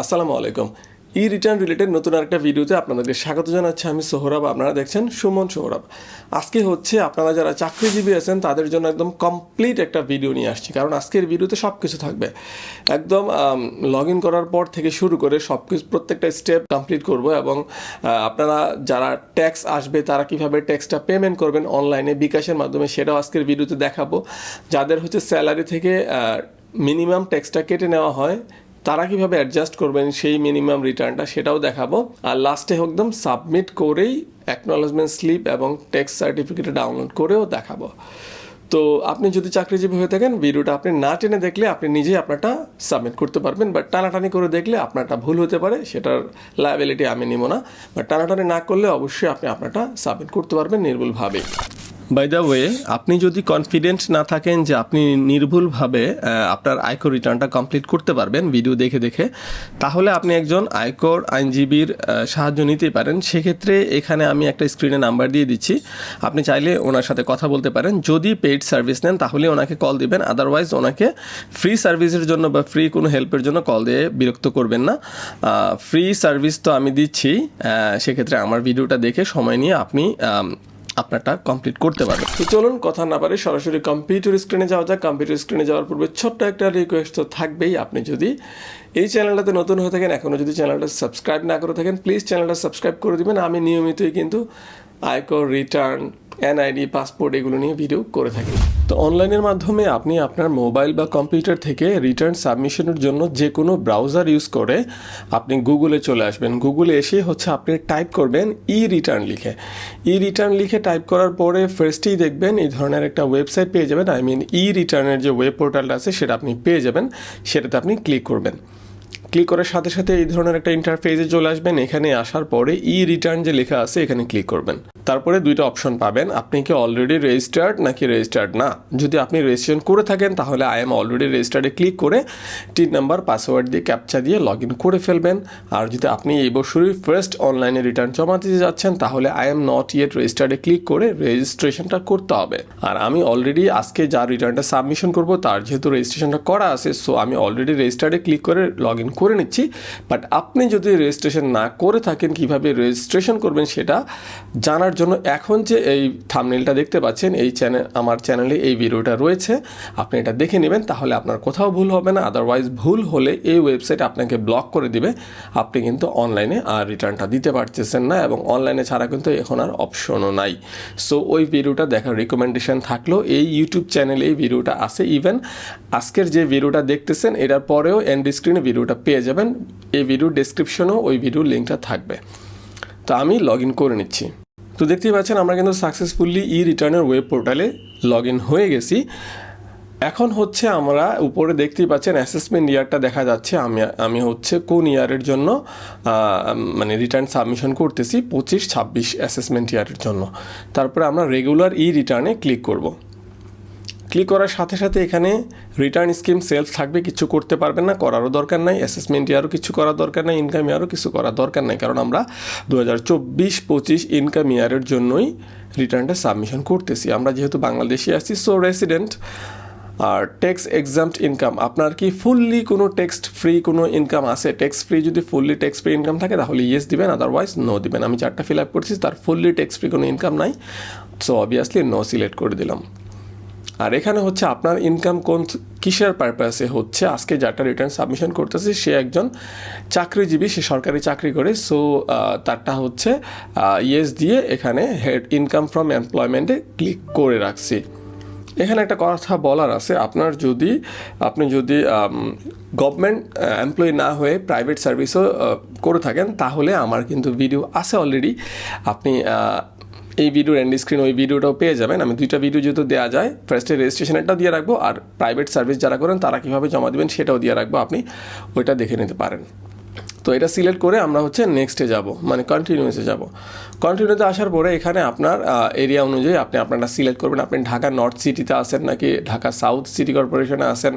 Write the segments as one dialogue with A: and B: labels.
A: আসসালামু আলাইকুম। ই return related নতুন আরেকটা ভিডিওতে আপনাদেরকে স্বাগত জানাচ্ছি। আমি সোহরাব, আপনারা দেখছেন সুমন সোহরাব। আজকে হচ্ছে আপনারা যারা চাকরিজীবী আছেন, তাদের জন্য একদম কমপ্লিট একটা ভিডিও নিয়ে আসছি। কারণ আজকের ভিডিওতে সব কিছু থাকবে। একদম লগ ইন করার পর থেকে শুরু করে সব কিছু প্রত্যেকটা স্টেপ কমপ্লিট করব এবং আপনারা যারা ট্যাক্স আসবে, তারা কীভাবে ট্যাক্সটা পেমেন্ট করবেন অনলাইনে বিকাশের মাধ্যমে, সেটাও আজকের ভিডিওতে দেখাবো। যাদের হচ্ছে স্যালারি থেকে মিনিমাম ট্যাক্সটা কেটে নেওয়া হয় তারা কীভাবে অ্যাডজাস্ট করবেন সেই মিনিমাম রিটার্নটা সেটাও দেখাবো। আর লাস্টে একদম সাবমিট করেই অ্যাকনোলেজমেন্ট স্লিপ এবং ট্যাক্স সার্টিফিকেট ডাউনলোড করেও দেখাবো। তো আপনি যদি চাকরিজীবী হয়ে থাকেন ভিডিওটা আপনি না টেনে দেখলে আপনি নিজেই আপনারটা সাবমিট করতে পারবেন বাট টানাটানি করে দেখলে আপনারটা ভুল হতে পারে, সেটার লায়াবিলিটি আমি নিব না। বাট টানাটানি না করলে অবশ্যই আপনি আপনারটা সাবমিট করতে পারবেন নির্ভুলভাবে বাই দ্য ওয়ে আপনি যদি কনফিডেন্ট না থাকেন যে আপনি নির্ভুলভাবে আপনার আয়কর রিটার্নটা কমপ্লিট করতে পারবেন ভিডিও দেখে দেখে, তাহলে আপনি একজন আয়কর আইনজীবীর সাহায্য নিতেই পারেন। সেক্ষেত্রে এখানে আমি একটা স্ক্রিনে নাম্বার দিয়ে দিচ্ছি। আপনি চাইলে ওনার সাথে কথা বলতে পারেন। যদি পেইড সার্ভিস নেন, তাহলে ওনাকে কল দিবেন। আদারওয়াইজ ওনাকে ফ্রি সার্ভিসের জন্য বা ফ্রি কোনো হেল্পের জন্য কল দিয়ে বিরক্ত করবেন না। ফ্রি সার্ভিস তো আমি দিচ্ছি। সেক্ষেত্রে আমার ভিডিওটা দেখে সময় নিয়ে আপনি আপনারটা কমপ্লিট করতে পারবেন। তো চলুন কথা না পারে সরাসরি কম্পিউটার স্ক্রিনে যাওয়া যাক। কম্পিউটার স্ক্রিনে যাওয়ার পূর্বে ছোট্ট একটা রিকোয়েস্ট তো থাকবেই। আপনি যদি এই চ্যানেলটাতে নতুন হয়ে থাকেন এখনও যদি চ্যানেলটা সাবস্ক্রাইব না করে থাকেন প্লিজ চ্যানেলটা সাবস্ক্রাইব করে দেবেন। আমি নিয়মিতই কিন্তু আয়কর রিটার্ন এনআইডি পাসপোর্ট এগুলো নিয়ে ভিডিও করে থাকি। তো অনলাইনের মাধ্যমে আপনি আপনার মোবাইল বা কম্পিউটার থেকে রিটার্ন সাবমিশনের জন্য যে কোনো ব্রাউজার ইউজ করে আপনি গুগলে চলে আসবেন। গুগলে এসে হচ্ছে আপনি টাইপ করবেন ই রিটার্ন লিখে। ই রিটার্ন লিখে টাইপ করার পরে ফার্স্টেই দেখবেন এই ধরনের একটা ওয়েবসাইট পেয়ে যাবেন। আই মিন ই রিটার্নের যে ওয়েব পোর্টালটা আছে সেটা আপনি পেয়ে যাবেন। সেটাতে আপনি ক্লিক করবেন। ক্লিক করার সাথে সাথে এই ধরনের একটা ইন্টারফেসে চলে আসবেন। এখানে আসার পরে ই রিটার্ন যে লেখা আছে, এখানে ক্লিক করবেন। তারপরে দুইটা অপশন পাবেন। আপনি কি অলরেডি রেজিস্টার্ড নাকি রেজিস্টার্ড না? যদি আপনি রেজিস্ট্রেশন করে থাকেন, তাহলে আই এম অলরেডি রেজিস্টার্ডে ক্লিক করে টিন নাম্বার পাসওয়ার্ড দিয়ে ক্যাপচা দিয়ে লগ ইন করে ফেলবেন। আর যদি আপনি এই বছরই ফার্স্ট অনলাইনে রিটার্ন জমা দিতে যাচ্ছেন, তাহলে আই এম নট ইয়েট রেজিস্টার্ডে ক্লিক করে রেজিস্ট্রেশনটা করতে হবে। আর আমি অলরেডি আজকে যা রিটার্নটা সাবমিশন করব, তার যেহেতু রেজিস্ট্রেশনটা করা আছে সো আমি অলরেডি রেজিস্টার্ডে ক্লিক করে লগ ইন করে নিচ্ছি। বাট আপনি যদি রেজিস্ট্রেশন না করে থাকেন, কীভাবে রেজিস্ট্রেশন করবেন সেটা জানার জন্য এখন যে এই থামনেলটা দেখতে পাচ্ছেন, এই চ্যানেল আমার চ্যানেলে এই ভিডিওটা রয়েছে। আপনি এটা দেখে নেবেন, তাহলে আপনার কোথাও ভুল হবে না। আদারওয়াইজ ভুল হলে এই ওয়েবসাইট আপনাকে ব্লক করে দিবে। আপনি কিন্তু অনলাইনে আর রিটার্নটা দিতে পারতেছেন না এবং অনলাইনে ছাড়া কিন্তু এখন আর অপশনও নাই। সো ওই ভিডিওটা দেখার রিকমেন্ডেশন থাকলেও এই ইউটিউব চ্যানেলে এই ভিডিওটা আছে ইভেন আজকের যে ভিডিওটা দেখতেছেন, এটার পরেও এন্ড স্ক্রিনে ভিডিওটা পেয়ে যাবেন। এই ভিডিও ডেসক্রিপশনেও ওই ভিডিওর লিঙ্কটা থাকবে। তো আমি লগ ইন করে নিচ্ছি। তো দেখতেই পাচ্ছেন, আমরা কিন্তু সাকসেসফুলি ই রিটার্নের ওয়েব পোর্টালে লগ ইন হয়ে গেছি। এখন হচ্ছে আমরা উপরে দেখতেই পাচ্ছেন অ্যাসেসমেন্ট ইয়ারটা দেখা যাচ্ছে। আমি আমি হচ্ছে কোন ইয়ারের জন্য মানে রিটার্ন সাবমিশন করতেছি, পঁচিশ ছাব্বিশ অ্যাসেসমেন্ট ইয়ারের জন্য। তারপরে আমরা রেগুলার ই রিটার্নে ক্লিক করব। ক্লিক করার সাথে সাথে এখানে রিটার্ন স্কিম সেলফ থাকবে, কিছু করতে পারবেন না, করারও দরকার নাই অ্যাসেসমেন্ট ইয়ারও কিছু করার দরকার নাই ইনকাম ইয়ারও কিছু করার দরকার নাই, কারণ আমরা দু হাজার চব্বিশ, পঁচিশ ইনকাম ইয়ারের জন্যই রিটার্নটা সাবমিশন করতেছি। আমরা যেহেতু বাংলাদেশে আছি সো রেসিডেন্ট আর ট্যাক্স এক্সামড ইনকাম আপনার কি ফুললি কোনো টেক্সট ফ্রি কোনো ইনকাম আছে? ট্যাক্স ফ্রি যদি ফুললি ট্যাক্স ফ্রি ইনকাম থাকে, তাহলে ইয়েস দিবেন আদারওয়াইজ নো দিবেন। আমি চারটা ফিল আপ করছি, তার ফুললি ট্যাক্স ফ্রি কোনো ইনকাম নাই সো অবভিয়াসলি নো সিলেক্ট করে দিলাম। আর এখানে হচ্ছে আপনার ইনকাম কোন কিসের পারপাসে হচ্ছে? আজকে যাটা রিটার্ন সাবমিশন করতেছে, সে একজন চাকরিজীবী, সে সরকারি চাকরি করে। সো তারটা হচ্ছে ইয়েস দিয়ে এখানে হেড ইনকাম ফ্রম এমপ্লয়মেন্টে ক্লিক করে রাখছি। এখানে একটা কথা বলার আছে, আপনার যদি, আপনি যদি গভর্নমেন্ট এমপ্লয়ি না হয়ে প্রাইভেট সার্ভিসও করে থাকেন, তাহলে আমার কিন্তু ভিডিও আছে অলরেডি আপনি এই ভিডিওর এন্ড স্ক্রিন ওই ভিডিওটাও পেয়ে যাবেন। আমি দুইটা ভিডিও যেহেতু দেওয়া যায় ফার্স্টে রেজিস্ট্রেশনেরটাও দিয়ে রাখব, আর প্রাইভেট সার্ভিস যারা করেন, তারা কীভাবে জমা দেবেন সেটাও দিয়ে রাখব। আপনি ওইটা দেখে নিতে পারেন। তো এটা সিলেক্ট করে আমরা হচ্ছে নেক্সটে যাব মানে কন্টিনিউসে যাব। কন্টিনিউতে আসার পরে এখানে আপনার এরিয়া অনুযায়ী আপনি আপনারটা সিলেক্ট করবেন। আপনি ঢাকা নর্থ সিটিতে আছেন নাকি ঢাকা সাউথ সিটি কর্পোরেশনে আসেন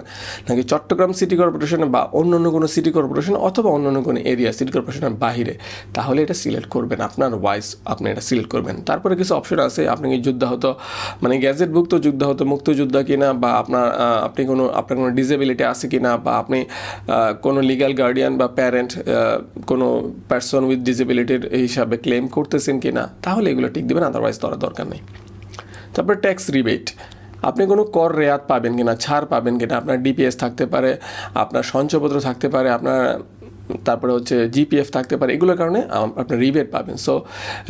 A: নাকি চট্টগ্রাম সিটি কর্পোরেশনে বা অন্য অন্য কোনো সিটি কর্পোরেশন অথবা অন্য অন্য কোনো এরিয়া সিটি কর্পোরেশনের বাহিরে, তাহলে এটা সিলেক্ট করবেন আপনার ওয়াইস আপনি এটা সিলেক্ট করবেন। তারপরে কিছু অপশন আছে, আপনি কি যুদ্ধাহত মানে গ্যাজেটভুক্ত যুদ্ধাহত, মুক্তযোদ্ধা কিনা বা আপনার আপনি কোনো, আপনার কোনো ডিসেবিলিটি আছে কিনা বা আপনি কোনো লিগ্যাল গার্ডিয়ান বা প্যারেন্ট কোনো পার্সন উইথ ডিসেবিলিটির হিসাবে ক্লেম করতেছেন কি না তাহলে এগুলো ঠিক দেবেন আদারওয়াইজ ধরার দরকার নেই। তারপরে ট্যাক্স রিবেট আপনি কোনো কর রেয়াত পাবেন কি না ছাড় পাবেন কি না আপনার ডিপিএস থাকতে পারে, আপনার সঞ্চয়পত্র থাকতে পারে, আপনার, তারপরে হচ্ছে জিপিএফ থাকতে পারে, এগুলোর কারণে আপনার রিবেট পাবেন। সো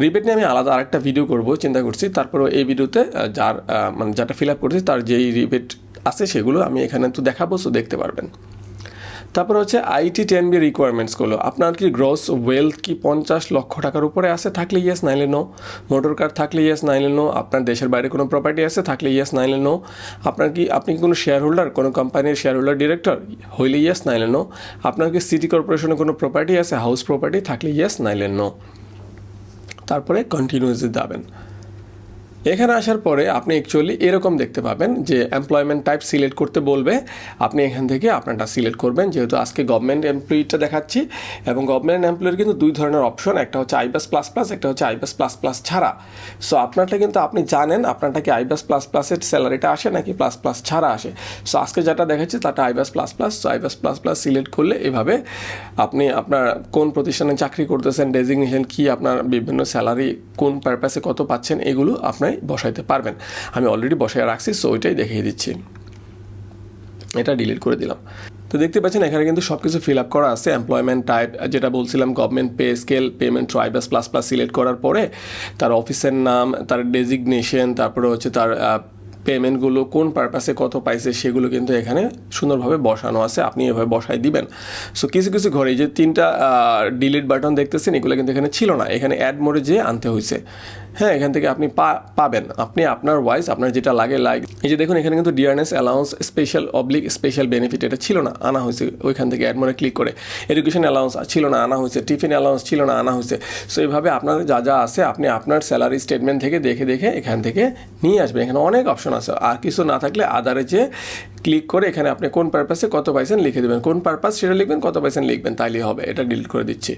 A: রিবেট নিয়ে আমি আলাদা আরেকটা ভিডিও করব, চিন্তা করছি। তারপরে এই ভিডিওতে যার মানে যাটা ফিল আপ করছি, তার যেই রিবেট আছে, সেগুলো আমি এখানে তো দেখাবো সো দেখতে পারবেন। তারপর হচ্ছে আইটি টেন বি রিকোয়ারমেন্টসগুলো আপনার কি গ্রস ওয়েলথ কি পঞ্চাশ লক্ষ টাকার উপরে আছে? থাকলে ইয়েস নাইলে নো মোটর কার থাকলে ইয়েস নাইলে নো আপনার দেশের বাইরে কোনো প্রপার্টি আছে? থাকলে ইয়েস নাইলে নো আপনার কি, আপনি কি কোনো শেয়ার হোল্ডার কোনো কোম্পানির শেয়ার হোল্ডার ডিরেক্টর হইলে ইয়েস নাইলে নো আপনার কি সিটি কর্পোরেশনে কোনো প্রপার্টি আছে? হাউস প্রপার্টি থাকলে ইয়েস নাইলে নো তারপরে কন্টিনিউসে যাবেন এখানে আসার পরে আপনি অ্যাকচুয়ালি এরকম দেখতে পাবেন যে এমপ্লয়মেন্ট টাইপ সিলেক্ট করতে বলবে। আপনি এখান থেকে আপনারটা সিলেক্ট করবেন, যেহেতু আজকে গভর্নমেন্ট এমপ্লয়িটা দেখাচ্ছি। এবং গভর্নমেন্ট এমপ্লয়ের কিন্তু দুই ধরনের অপশন একটা হচ্ছে আইবাস প্লাস প্লাস একটা হচ্ছে আইবাস প্লাস প্লাস ছাড়া। সো আপনারটা কিন্তু আপনি জানেন আপনারটা কি আইবাস প্লাস প্লাসের স্যালারিটা আসে নাকি প্লাস প্লাস ছাড়া আসে। সো আজকে যেটা দেখাচ্ছি তাটা iBAS plus plus so iBAS plus plus select করলে এভাবে আপনি আপনার কোন প্রতিষ্ঠানে চাকরি করতেছেন ডেজিগনেশন কি, আপনার বিভিন্ন স্যালারি কোন পারপাসে কত পাচ্ছেন, এগুলো আপনি বসাইতে পারবেন। আমি অলরেডি বসায় রাখছি সো ওইটাই দেখিয়ে দিচ্ছি। এটা ডিলিট করে দিলাম। তো দেখতে পাচ্ছেন, এখানে কিন্তু সব কিছু ফিল আপ করা আছে। এমপ্লয়মেন্ট টাইপ যেটা বলছিলাম গভর্নমেন্ট পে স্কেল পেমেন্ট ট্রাইবাস প্লাস প্লাস সিলেক্ট করার পরে তার অফিসের নাম, তার ডেজিগনেশন তারপরে হচ্ছে তার পেমেন্টগুলো কোন পারপাসে কত পাইছে, সেগুলো কিন্তু এখানে সুন্দরভাবে বসানো আছে। আপনি এভাবে বসাই দিবেন। সো কিছু কিছু ঘরে যে তিনটা ডিলিট বাটন দেখতেছেন, এগুলো কিন্তু এখানে ছিল না। এখানে অ্যাড মোডে যেয়ে আনতে হয়েছে হ্যাঁ এখান থেকে আপনি পা- পাবেন। আপনি আপনার ওয়াইজ আপনার যেটা লাগে লাইক এই যে দেখুন, এখানে কিন্তু ডিআরএস অ্যালাউন্স স্পেশাল অবলিক স্পেশাল বেনিফিট এটা ছিল না, আনা হয়েছে ওইখান থেকে অ্যাড মোডে ক্লিক করে। এডুকেশন অ্যালাউন্স ছিল না, আনা হয়েছে। টিফিন অ্যালাউন্স ছিল না, আনা হয়েছে। সো এইভাবে আপনার যা যা আছে, আপনি আপনার স্যালারি স্টেটমেন্ট থেকে দেখে দেখে এখান থেকে নিয়ে আসবেন। এখানে অনেক অপশন আছে। আর কিছু না থাকলে আদারে যে ক্লিক করে এখানে আপনি কোন পারপাসে কত পাইছেন লিখে দেবেন, কোন পারপাস সেটা লিখবেন, কত পাইছেন লিখবেন, তাইলেই হবে। এটা ডিলিট করে দিচ্ছি।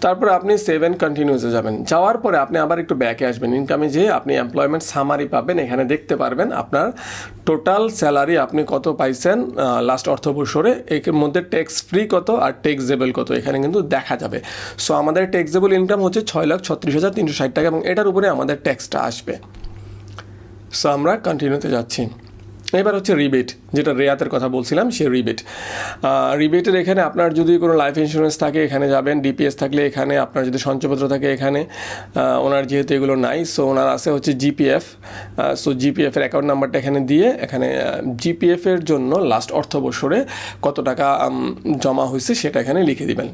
A: তারপরে আপনি সেভেন কন্টিনিউসে যাবেন। যাওয়ার পরে আপনি আবার একটু ব্যাকে আসবেন। ইনকামে যেয়ে আপনি এমপ্লয়মেন্ট সামারি পাবেন। এখানে দেখতে পারবেন আপনার টোটাল স্যালারি আপনি কত পাইছেন লাস্ট অর্থ বছরে এর মধ্যে ট্যাক্স ফ্রি কত আর ট্যাক্সেবল কত, এখানে কিন্তু দেখা যাবে। সো আমাদের ট্যাক্সেবল ইনকাম হচ্ছে ছয় লাখ ছত্রিশ হাজার তিনশো ষাট টাকা এবং এটার উপরে আমাদের ট্যাক্সটা আসবে। সো আমরা কন্টিনিউতে যাচ্ছি। এবার হচ্ছে রিবেট যেটা রেয়াতের কথা বলছিলাম, সে রিবেট রিবেটের এখানে আপনার যদি কোনো লাইফ ইন্স্যুরেন্স থাকে, এখানে যাবেন ডিপিএস থাকলে এখানে, আপনার যদি সঞ্চয়পত্র থাকে এখানে ওনার যেহেতু এগুলো নাই সো ওনার আছে হচ্ছে জিপিএফ সো জিপিএফের অ্যাকাউন্ট নাম্বারটা এখানে দিয়ে, এখানে জিপিএফের জন্য লাস্ট অর্থ বছরে কত টাকা জমা হয়েছে সেটা এখানে লিখে দিবেন।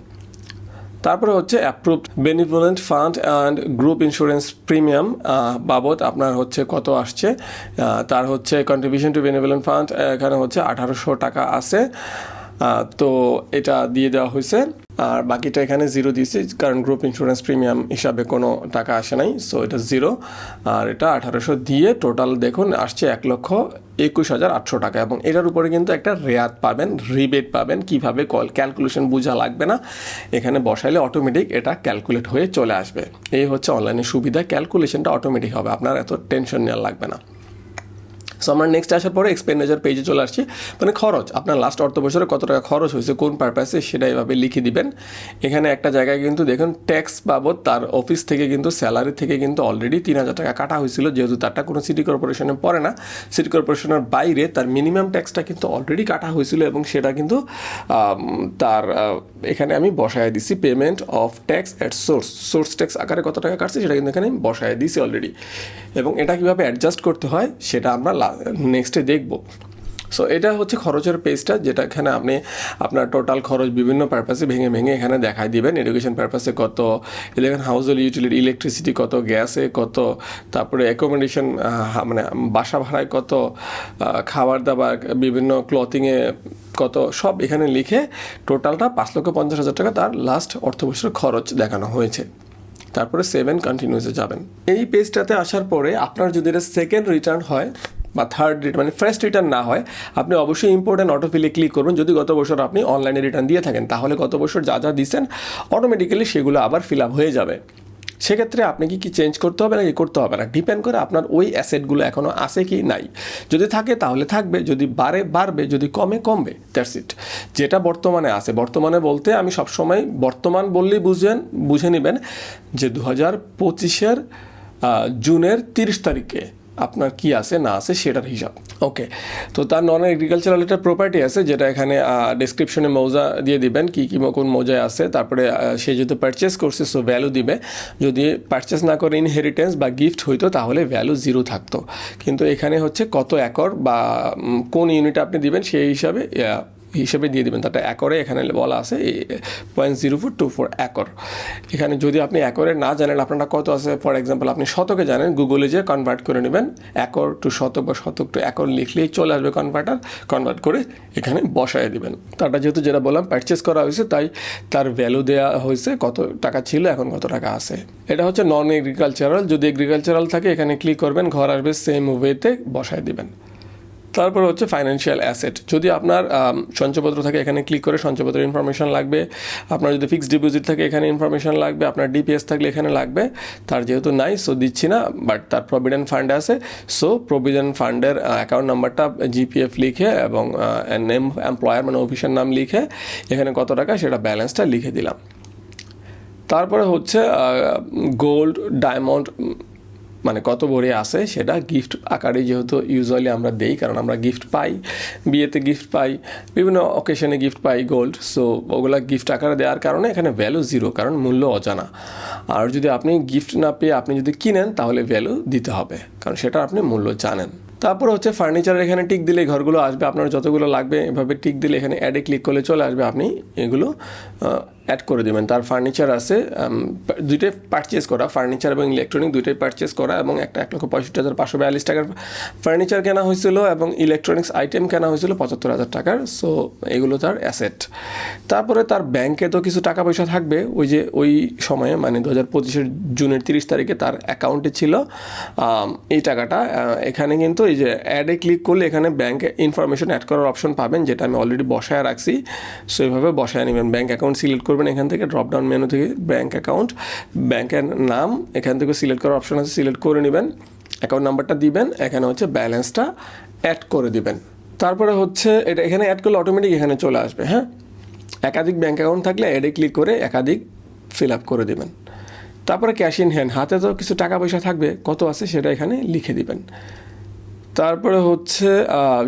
A: তারপরে হচ্ছে approved benevolent fund and group insurance premium বাবদ আপনার হচ্ছে কত আসছে? তার হচ্ছে কন্ট্রিবিউশন টু বেনিফুলেন্ট ফান্ড এখানে হচ্ছে আঠারোশো টাকা আছে। তো এটা দিয়ে দেওয়া হয়েছে। আর বাকিটা এখানে জিরো দিয়েছি, কারণ গ্রুপ ইন্স্যুরেন্স প্রিমিয়াম হিসাবে কোনো টাকা আসে নাই সো এটা জিরো আর এটা আঠারোশো দিয়ে টোটাল দেখুন, আসছে এক লক্ষ একুশ হাজার আটশো টাকা। এবং এটার উপরে কিন্তু একটা রেয়াত পাবেন রিবেট পাবেন, কীভাবে কল ক্যালকুলেশন বোঝা লাগবে না। এখানে বসাইলে অটোমেটিক এটা ক্যালকুলেট হয়ে চলে আসবে। এই হচ্ছে অনলাইনে সুবিধা ক্যালকুলেশনটা অটোমেটিক হবে, আপনার এত টেনশন নেওয়া লাগবে না। সো আমরা নেক্সট আসার পরে এক্সপেন্ডিচার পেজে চলে আসছি। মানে খরচ, আপনার লাস্ট অর্থ বছরে কত টাকা খরচ হয়েছে, কোন পারপাসে সেটা এভাবে লিখে দিবেন। এখানে একটা জায়গায় কিন্তু দেখুন ট্যাক্স বাবদ তার অফিস থেকে কিন্তু স্যালারি থেকে কিন্তু অলরেডি তিন হাজার টাকা কাটা হয়েছিল, যেহেতু তারটা কোনো সিটি কর্পোরেশনে পড়ে না। সিটি কর্পোরেশনের বাইরে তার মিনিমাম ট্যাক্সটা কিন্তু অলরেডি কাটা হয়েছিল এবং সেটা কিন্তু তার এখানে আমি বসায় দিছি payment of tax at source source tax আকারে কত টাকা কাটছে, সেটা কিন্তু এখানে আমি বসায় দিছি অলরেডি এবং এটা কীভাবে অ্যাডজাস্ট করতে হয়, সেটা আমরা নেক্সটে দেখব। সো এটা হচ্ছে খরচের পেজটা যেটা এখানে আপনি আপনার টোটাল খরচ বিভিন্ন পারপাসে ভেঙে ভেঙে এখানে দেখাই দিবেন। এডুকেশন পারপাসে কত এখানে হাউস হোল্ড ইউটিলিটি ইলেকট্রিসিটি কত গ্যাসে কত, তারপরে অ্যাকোমোডেশন মানে বাসা ভাড়ায় কত খাবার দাবার বিভিন্ন ক্লথিংয়ে কত, সব এখানে লিখে টোটালটা পাঁচ লক্ষ পঞ্চাশ হাজার টাকা তার লাস্ট অর্থ বছরের খরচ দেখানো হয়েছে। তারপরে সেভেন কন্টিনিউসে যাবেন। এই পেজটাতে আসার পরে আপনার যদি এটা সেকেন্ড রিটার্ন হয় বা থার্ড রিটার্ন মানে ফার্স্ট রিটার্ন না হয়, আপনি অবশ্যই ইম্পর্টেন্ট অটোফিলে ক্লিক করবেন। যদি গত বছর আপনি অনলাইনে রিটার্ন দিয়ে থাকেন, তাহলে গত বছর যা যা দিচ্ছেন অটোমেটিক্যালি সেগুলো আবার ফিল আপ হয়ে যাবে। সেক্ষেত্রে আপনি কি কি চেঞ্জ করতে হবে না নাকি করতে হবে না? ডিপেন্ড করে আপনার ওই অ্যাসেটগুলো এখনও আছে কি নাই। যদি থাকে, তাহলে থাকবে। যদি বাড়ে, বাড়বে। যদি কমে, কমবে। দ্যাটস ইট যেটা বর্তমানে আছে। বর্তমানে বলতে আমি সবসময় বর্তমান বললেই বুঝেন, বুঝে নেবেন যে দু হাজার পঁচিশের জুনের তিরিশ তারিখে আপনার কি আছে, না আছে সেটার হিসাব। ওকে তো তার নন এগ্রিকালচারাল একটা প্রপার্টি আছে, যেটা এখানে ডিসক্রিপশনে মৌজা দিয়ে দিবেন, কি কী কোন মৌজায় আছে, তারপরে সে যদি পারচেস করছে সো ভ্যালু দিবে। যদি পারচেস না করে ইনহেরিটেন্স বা গিফট হইতো, তাহলে ভ্যালু জিরো থাকতো। কিন্তু এখানে হচ্ছে কত একর বা কোন ইউনিট আপনি দিবেন, সেই হিসাবে হিসেবে দিয়ে দেবেন। তাটা একরে এখানে বলা আছে point zero four two four acre. এখানে যদি আপনি একরে না জানেন আপনারা কত আছে? ফর এক্সাম্পল আপনি শতকে জানেন গুগলে যে কনভার্ট করে নেবেন। একর টু শতক বা শতক টু একর লিখলেই চলে আসবে কনভার্টার কনভার্ট করে এখানে বসায় দেবেন। তাটা যেহেতু যেটা বললাম পারচেস করা হয়েছে, তাই তার ভ্যালু দেওয়া হয়েছে, কত টাকা ছিল, এখন কত টাকা আছে। এটা হচ্ছে নন এগ্রিকালচারাল যদি এগ্রিকালচারাল থাকে, এখানে ক্লিক করবেন, ঘর আসবে সেম ওয়েতে বসায় দিবেন। তারপর হচ্ছে ফাইন্যান্সিয়াল অ্যাসেট যদি আপনার সঞ্চয়পত্র থাকে, এখানে ক্লিক করে সঞ্চয়পত্রের ইনফরমেশন লাগবে। আপনার যদি ফিক্সড ডিপোজিট থাকে, এখানে ইনফরমেশন লাগবে। আপনার ডিপিএস থাকলে এখানে লাগবে। তার যেহেতু নাই সো দিচ্ছি না বাট তার প্রভিডেন্ট ফান্ড আছে। সো প্রভিডেন্ট ফান্ডের অ্যাকাউন্ট নাম্বারটা জিপিএফ লিখে এবং নেম এমপ্লয়ার মানে অফিসের নাম লিখে এখানে কত টাকা, সেটা ব্যালেন্সটা লিখে দিলাম। তারপরে হচ্ছে গোল্ড ডায়মন্ড মানে কত ভরে আছে সেটা গিফট আকারে যেহেতু ইউজুয়ালি আমরা দেই, কারণ আমরা গিফট পাই, বিয়েতে গিফট পাই, বিভিন্ন অকেশনে গিফট পাই গোল্ড সো ওগুলা গিফট আকারে দেওয়ার কারণে এখানে ভ্যালু জিরো কারণ মূল্য অজানা। আর যদি আপনি গিফট না পেয়ে আপনি যদি কিনেন, তাহলে ভ্যালু দিতে হবে, কারণ সেটা আপনি মূল্য জানেন। তারপর হচ্ছে ফার্নিচারের এখানে টিক দিলে ঘরগুলো আসবে, আপনার যতগুলো লাগবে, এভাবে টিক দিলে এখানে অ্যাডে ক্লিক করলে চলে আসবে, আপনি এগুলো অ্যাড করে দেবেন। তার ফার্নিচার আছে দুইটাই পারচেস করা ফার্নিচার এবং ইলেকট্রনিক দুইটাই পারচেস করা এবং একটা এক লক্ষ পঁয়ষট্টি হাজার পাঁচশো বিয়াল্লিশ টাকার ফার্নিচার কেনা হয়েছিল এবং ইলেকট্রনিক্স আইটেম কেনা হয়েছিল পঁচাত্তর হাজার টাকার। সো এগুলো তার অ্যাসেট তারপরে তার ব্যাংকে তো কিছু টাকা পয়সা থাকবে, ওই যে ওই সময়ে মানে দু হাজার পঁচিশের জুনের তিরিশ তারিখে তার অ্যাকাউন্টে ছিল এই টাকাটা। এখানে কিন্তু এই যে অ্যাডে ক্লিক করলে এখানে ব্যাংক ইনফরমেশন অ্যাড করার অপশন পাবেন, যেটা আমি অলরেডি বসায় রাখছি। সো এইভাবে বসায় নেবেন। ব্যাংক অ্যাকাউন্ট সিলেক্ট করবেন এখান থেকে ড্রপ ডাউন মেনু থেকে ব্যাঙ্ক অ্যাকাউন্ট ব্যাংকের নাম, এখান থেকে সিলেক্ট করার অপশন আছে সিলেক্ট করে নেবেন অ্যাকাউন্ট নাম্বারটা দিবেন, এখানে হচ্ছে ব্যালেন্সটা অ্যাড করে দিবেন। তারপরে হচ্ছে এটা এখানে অ্যাড করলে অটোমেটিক এখানে চলে আসবে হ্যাঁ? একাধিক ব্যাঙ্ক অ্যাকাউন্ট থাকলে অ্যাডে ক্লিক করে একাধিক ফিল আপ করে দেবেন। তারপরে ক্যাশ ইন হ্যান্ড হাতে তো কিছু টাকা পয়সা থাকবে, কত আছে সেটা এখানে লিখে দিবেন। তারপরে হচ্ছে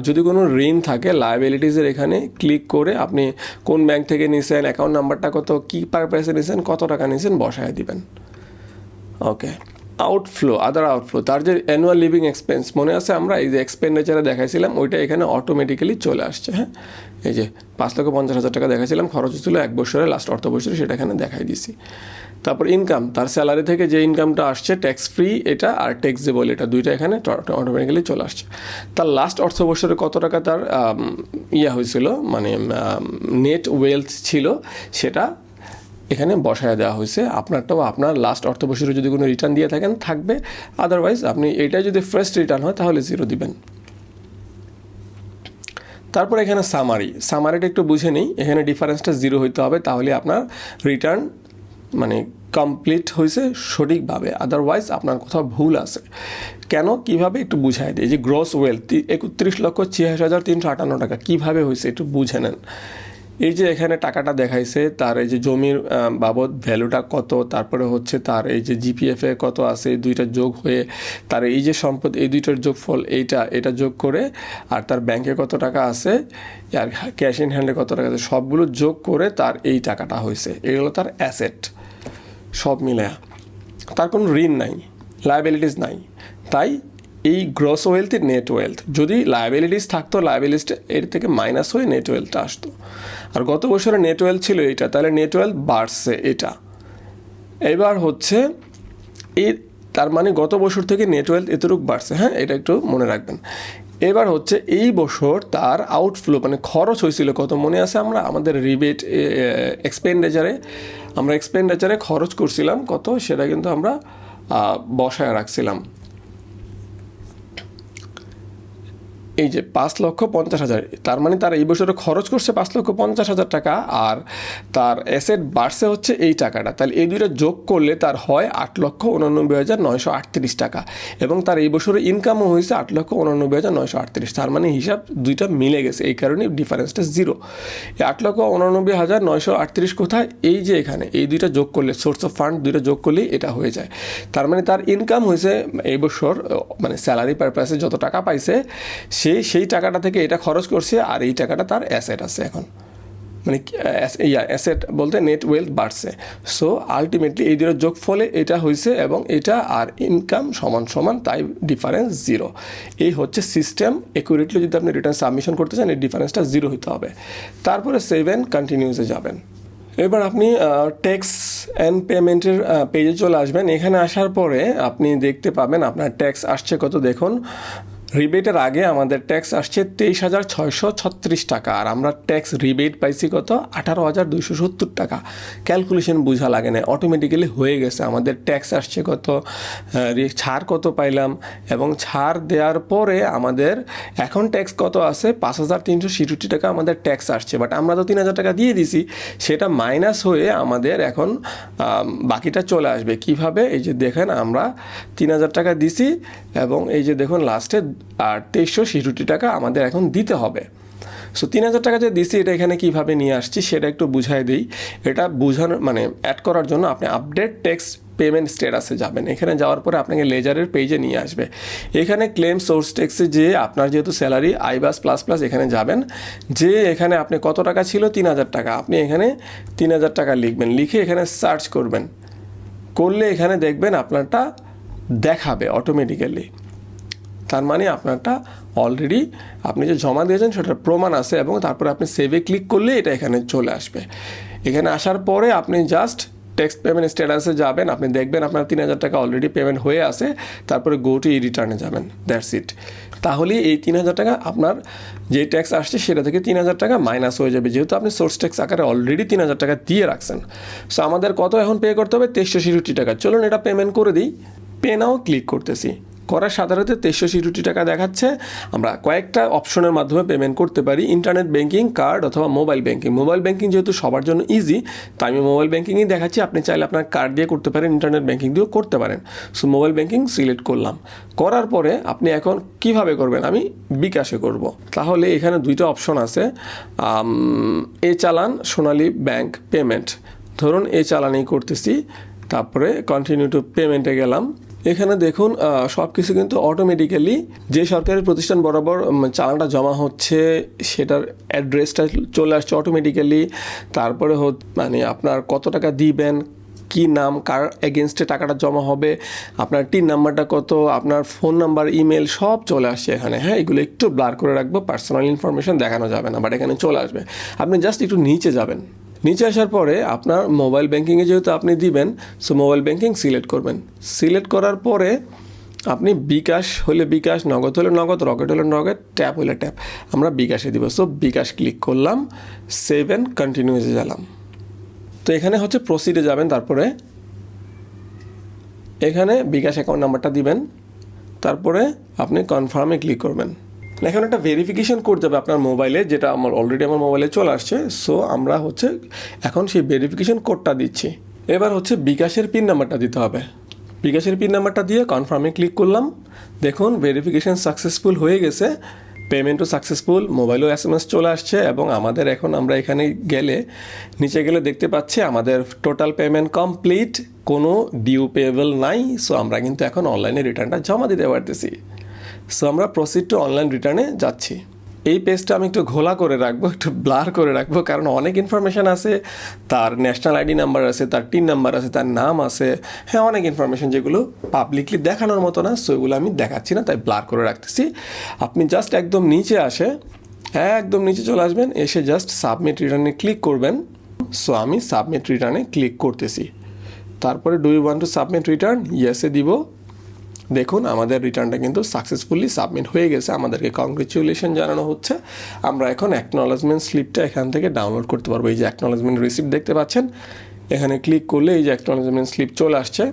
A: যদি কোনো ঋণ থাকে লায়াবিলিটিসের এখানে ক্লিক করে আপনি কোন ব্যাংক থেকে নিছেন অ্যাকাউন্ট নাম্বারটা কত, কী পারপাসে নিছেন, কত টাকা নিছেন, বসায় দিবেন। ওকে আউটফ্লো আদার আউটফ্লো তার যে অ্যানুয়াল লিভিং এক্সপেন্স মনে আছে আমরা? এই যে এক্সপেন্ডিচারে দেখাইছিলাম, ওইটা এখানে অটোমেটিক্যালি চলে আসছে হ্যাঁ? এই যে পাঁচ লক্ষ পঞ্চাশ হাজার টাকা দেখাইছিলাম, খরচ হচ্ছিল এক বছরে লাস্ট অর্থ বছরে সেটা এখানে দেখাই দিছি। তারপর ইনকাম তার স্যালারি থেকে যে ইনকামটা আসছে ট্যাক্স ফ্রি এটা আর ট্যাক্সেবল এটা, দুইটা এখানে অটোমেটিক্যালি চলে আসছে। তার লাস্ট অর্থ বছরে কত টাকা তার ইয়ে হয়েছিল মানে নেট ওয়েলথ ছিল, সেটা এখানে বসায় দেওয়া হয়েছে। আপনারটাও আপনার লাস্ট অর্থ বছরে যদি কোনো রিটার্ন দিয়ে থাকেন, থাকবে। আদারওয়াইজ আপনি এটা যদি ফার্স্ট রিটার্ন হয়, তাহলে জিরো দিবেন। তারপর এখানে সামারি সামারিটা একটু বুঝে নিই। এখানে ডিফারেন্সটা জিরো হইতে হবে, তাহলে আপনার রিটার্ন মানে কমপ্লিট হয়েছে সঠিকভাবে। আদারওয়াইজ আপনার কোথাও ভুল আছে। কেন? কীভাবে? একটু বুঝাই দিই। যে গ্রস ওয়েলথ একত্রিশ লক্ষ ছিয়াশি হাজার তিনশো আটান্ন টাকা। কীভাবে হয়েছে? একটু বুঝে নেন। এই যে এখানে টাকাটা দেখাইছে, তার এই যে জমির বাবদ ভ্যালুটা কত, তারপরে হচ্ছে তার এই যে জিপিএফে কত আছে, এই দুইটা যোগ হয়ে তার এই যে সম্পদ, এই দুইটার যোগফল এইটা, এটা যোগ করে আর তার ব্যাংকে কত টাকা আছে, আর ক্যাশ ইন হ্যান্ডে কত টাকা আছে, সবগুলো যোগ করে তার এই টাকাটা হয়েছে। এগুলো তার অ্যাসেট সব মিলে তার কোনো ঋণ নাই লায়াবিলিটিস নাই। তাই এই গ্রস ওয়েলথ নেট ওয়েলথ যদি লায়াবিলিটিস থাকতো লায়াবিলিটিস এর থেকে মাইনাস হয়ে নেট ওয়েলথটা আসতো। আর গত বছরে নেট ওয়েলথ ছিল এটা তাহলে নেট ওয়েলথ বাড়ছে এটা। এবার হচ্ছে এই তার মানে গত বছর থেকে নেট ওয়েলথ এতটুকু বাড়ছে হ্যাঁ? এটা একটু মনে রাখবেন। এবার হচ্ছে, এই বছর তার আউটফ্লো মানে খরচ হয়েছিল কত মনে আছে আমরা? আমাদের রিবেট এক্সপেন্ডিচারে আমরা এক্সপেন্ডিচারে খরচ করছিলাম কত? সেটা কিন্তু আমরা বসায় রাখছিলাম। এই যে পাঁচ লক্ষ পঞ্চাশ হাজার, তার মানে তার এই বছরে খরচ করছে পাঁচ লক্ষ পঞ্চাশ হাজার টাকা আর তার অ্যাসেট বাড়ছে হচ্ছে এই টাকাটা। তাহলে এই দুইটা যোগ করলে তার হয় আট লক্ষ উনানব্বই হাজার নয়শো আটত্রিশ টাকা এবং তার এই বছরে ইনকামও হয়েছে আট লক্ষ উনানব্বই হাজার নয়শো আটত্রিশ। তার মানে হিসাব দুইটা মিলে গেছে, এই কারণে ডিফারেন্সটা জিরো এই আট লক্ষ উনানব্বই হাজার নয়শো আটত্রিশ কোথায়? এই যে এখানে, এই দুইটা যোগ করলে সোর্স অফ ফান্ড দুইটা যোগ করলেই এটা হয়ে যায়। তার মানে তার ইনকাম হয়েছে এই বছর মানে স্যালারি পারপাসে যত টাকা পাইছে সে সেই টাকাটা থেকে এটা খরচ করছে আর এই টাকাটা তার অ্যাসেট আছে এখন। মানে অ্যাসেট বলতে নেট ওয়েলথ বাড়ছে। সো আলটিমেটলি এই দুটোর যোগ ফলে এটা হয়েছে এবং এটা আর ইনকাম সমান সমান তাই ডিফারেন্স জিরো এই হচ্ছে সিস্টেম একুরেটলি যদি আপনি রিটার্ন সাবমিশন করতে চান, এই ডিফারেন্সটা জিরো হতে হবে। তারপরে সেভেন কন্টিনিউসে যাবেন। এবার আপনি ট্যাক্স অ্যান্ড পেমেন্টের পেজে চলে আসবেন। এখানে আসার পরে আপনি দেখতে পাবেন আপনার ট্যাক্স আসছে কত, দেখুন। রিবেটের আগে আমাদের ট্যাক্স আসছে তেইশ হাজার ছয়শো ছত্রিশ টাকা, আর আমরা ট্যাক্স রিবেট পাইছি কত? আঠারো হাজার দুইশো সত্তর টাকা। ক্যালকুলেশন বোঝা লাগে না অটোমেটিক্যালি হয়ে গেছে। আমাদের ট্যাক্স আসছে কত? ছাড় কত পাইলাম? এবং ছাড় দেওয়ার পরে আমাদের এখন ট্যাক্স কত আছে? পাঁচ হাজার তিনশো ছিষট্টি টাকা আমাদের ট্যাক্স আসছে। বাট আমরা তো তিন হাজার টাকা দিয়ে দিছি, সেটা মাইনাস হয়ে আমাদের এখন বাকিটা চলে আসবে। কীভাবে? এই যে দেখেন, আমরা তিন হাজার টাকা দিছি, এবং এই যে দেখুন লাস্টে আর তেইশশো ছেষট্টি টাকা আমাদের এখন দিতে হবে। সো তিন হাজার টাকা যে দিছি, এটা এখানে কীভাবে নিয়ে আসছি, সেটা একটু বুঝাই দিই। এটা বোঝানোর মানে অ্যাড করার জন্য আপনি আপডেট টেক্সট পেমেন্ট স্ট্যাটাসে যাবেন। এখানে যাওয়ার পরে আপনাকে লেজারের পেজে নিয়ে আসবে। এখানে ক্লেম সোর্স ট্যাক্সে যে আপনার যেহেতু স্যালারি আইবাস প্লাস প্লাস এখানে যাবেন। যে এখানে আপনি কত টাকা ছিল? তিন হাজার টাকা। আপনি এখানে তিন হাজার টাকা লিখবেন। লিখে এখানে সার্চ করবেন। করলে এখানে দেখবেন আপনারটা দেখাবে অটোমেটিক্যালি তার মানে আপনারটা অলরেডি আপনি যে জমা দিয়েছেন সেটার প্রমাণ আছে এবং তারপরে আপনি সেভে ক্লিক করলে এটা এখানে চলে আসবে। এখানে আসার পরে আপনি জাস্ট টেক্সট পেমেন্ট স্ট্যাটাসে যাবেন, আপনি দেখবেন আপনার তিন হাজার টাকা অলরেডি পেমেন্ট হয়ে আছে, তারপরে গো টু ই রিটার্নে যাবেন দ্যাটস ইট তাহলে এই তিন হাজার টাকা আপনার যে ট্যাক্স আসছে সেটা থেকে তিন হাজার টাকা মাইনাস হয়ে যাবে। যেহেতু আপনি সোর্স ট্যাক্স আকারে অলরেডি তিন হাজার টাকা দিয়ে রাখছেন। সো আমাদের কত এখন পে করতে হবে? তেইশশো ছিষট্টি টাকা। চলুন এটা পেমেন্ট করে দিই। পে নাও ক্লিক করতেছি। করার সাধারণত তেইশশো ছিষট্টি টাকা দেখাচ্ছে। আমরা কয়েকটা অপশনের মাধ্যমে পেমেন্ট করতে পারি। ইন্টারনেট ব্যাঙ্কিং কার্ড অথবা মোবাইল ব্যাঙ্কিং মোবাইল ব্যাঙ্কিং যেহেতু সবার জন্য ইজি তাই আমি মোবাইল ব্যাঙ্কিংই দেখাচ্ছি। আপনি চাইলে আপনার কার্ড দিয়ে করতে পারেন ইন্টারনেট ব্যাঙ্কিং দিয়েও করতে পারেন। সো মোবাইল ব্যাঙ্কিং সিলেক্ট করলাম। করার পরে আপনি এখন কীভাবে করবেন? আমি বিকাশে করব। তাহলে এখানে দুইটা অপশন আছে। এ চালান, সোনালী ব্যাংক পেমেন্ট ধরুন এ চালানই করতেছি। তারপরে কন্টিনিউ টু পেমেন্টে গেলাম। এখানে দেখুন সব কিছু কিন্তু অটোমেটিক্যালি যে সরকারি প্রতিষ্ঠান বরাবর চালানটা জমা হচ্ছে, সেটার অ্যাড্রেসটা চলে আসছে অটোমেটিক্যালি তারপরে মানে আপনার কত টাকা দিবেন, কি নাম, কার এগেনস্টে টাকাটা জমা হবে, আপনার টিন নাম্বারটা কত, আপনার ফোন নাম্বার ইমেল সব চলে আসছে এখানে। হ্যাঁ এগুলো একটু ব্লার করে রাখব পার্সোনাল ইনফরমেশন দেখানো যাবে না বাট এখানে চলে আসবে। আপনি জাস্ট একটু নিচে যাবেন। নিচে আসার পরে আপনার মোবাইল ব্যাঙ্কিংয়ে যেহেতু আপনি দিবেন সো মোবাইল ব্যাঙ্কিং সিলেক্ট করবেন। সিলেক্ট করার পরে আপনি বিকাশ হলে বিকাশ, নগদ হলে নগদ, রকেট হলে নগদ ট্যাপ হলে ট্যাপ আমরা বিকাশে দিব। সো বিকাশ ক্লিক করলাম সেভ সেভেন কন্টিনিউসে গেলাম। তো এখানে হচ্ছে প্রসিডে যাবেন, তারপরে এখানে বিকাশ অ্যাকাউন্ট নাম্বারটা দিবেন, তারপরে আপনি কনফার্মে ক্লিক করবেন। এখন একটা ভেরিফিকেশন কোড যাবে আপনার মোবাইলে যেটা আমার অলরেডি আমার মোবাইলে চলে আসছে। সো আমরা হচ্ছে এখন সেই ভেরিফিকেশন কোডটা দিচ্ছি। এবার হচ্ছে বিকাশের পিন নাম্বারটা দিতে হবে। বিকাশের পিন নাম্বারটা দিয়ে কনফার্মে ক্লিক করলাম। দেখুন ভেরিফিকেশন সাকসেসফুল হয়ে গেছে। পেমেন্টও সাকসেসফুল মোবাইলও এস এম এস চলে আসছে এবং আমাদের এখন আমরা এখানে গেলে, নিচে গেলে দেখতে পাচ্ছি আমাদের টোটাল পেমেন্ট কমপ্লিট কোনো ডিউ পেয়েবল নাই। সো আমরা কিন্তু এখন অনলাইনে রিটার্নটা জমা দিতে পারতেছি। সো আমরা প্রসিড টু অনলাইন রিটার্নে যাচ্ছি। এই পেজটা আমি একটু ঘোলা করে রাখব, একটু ব্লার করে রাখব, কারণ অনেক ইনফরমেশান আছে। তার ন্যাশনাল আইডি নাম্বার আছে, তার টিন নাম্বার আছে, তার নাম আছে। হ্যাঁ অনেক ইনফরমেশান যেগুলো পাবলিকলি দেখানোর মতো না সো এগুলো আমি দেখাচ্ছি না, তাই ব্লার করে রাখতেছি। আপনি জাস্ট একদম নিচে আসে হ্যাঁ একদম নিচে চলে আসবেন, এসে জাস্ট সাবমিট রিটার্নে ক্লিক করবেন। সো আমি সাবমিট রিটার্নে ক্লিক করতেছি। তারপরে do you want to submit return ইয়েসে দিব। দেখুন, আমাদের রিটার্নটা কিন্তু সাকসেসফুলি সাবমিট হয়ে গেছে। আমাদেরকে কংগ্রেচুলেশন জানানো হচ্ছে। আমরা এখন অ্যাকনলেজমেন্ট স্লিপটা এখান থেকে ডাউনলোড করতে পারব। এই যে অ্যাকনলেজমেন্ট রিসিপ্ট দেখতে পাচ্ছেন, এখানে ক্লিক করলে এই যে অ্যাকনলেজমেন্ট স্লিপ চলে আসছে।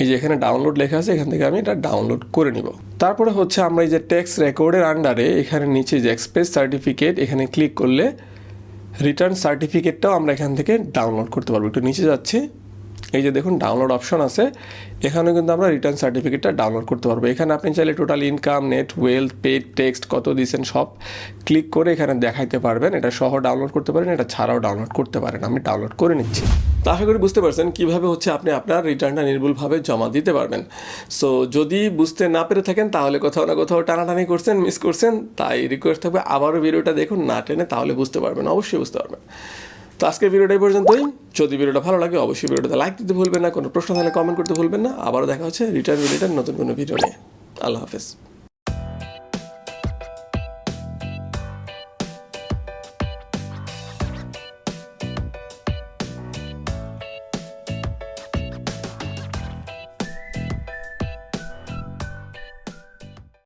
A: এই যে এখানে ডাউনলোড লেখা আছে, এখান থেকে আমি এটা ডাউনলোড করে নিব। তারপরে হচ্ছে আমরা এই যে ট্যাক্স রেকর্ডের আন্ডারে এখানে নিচে যে এক্সপ্রেস সার্টিফিকেট এখানে ক্লিক করলে রিটার্ন সার্টিফিকেটটাও আমরা এখান থেকে ডাউনলোড করতে পারব। একটু নিচে যাচ্ছি। এই যে দেখুন ডাউনলোড অপশন আছে। এখানে কিন্তু আমরা রিটার্ন সার্টিফিকেটটা ডাউনলোড করতে পারব। এখানে আপনি চাইলে total income net wealth paid tax কত দিয়েছেন সব ক্লিক করে এখানে দেখাইতে পারবেন। এটা সহ ডাউনলোড করতে পারেন, এটা ছাড়াও ডাউনলোড করতে পারেন। আমি ডাউনলোড করে নিচ্ছি। তো আশা করি বুঝতে পারছেন কীভাবে হচ্ছে আপনি আপনার রিটার্নটা নির্ভুলভাবে জমা দিতে পারবেন। সো যদি বুঝতে না পেরে থাকেন, তাহলে কোথাও না কোথাও টানাটানি করছেন মিস করছেন, তাই রিকোয়েস্ট থাকবে। আবারও ভিডিওটা দেখুন, না টেনে তাহলে বুঝতে পারবেন, অবশ্যই বুঝতে পারবেন। তো আজকের ভিডিওটা পর্যন্তই। যদি ভিডিওটা ভালো লাগে, অবশ্যই ভিডিওটা লাইক দিতে ভুলবেন না, কোনো প্রশ্ন থাকলে কমেন্ট করতে ভুলবেন না। আবারও দেখা হচ্ছে রিটার্ন রিলেটেড নতুন কোনো ভিডিও নিয়ে। আল্লাহ হাফেজ।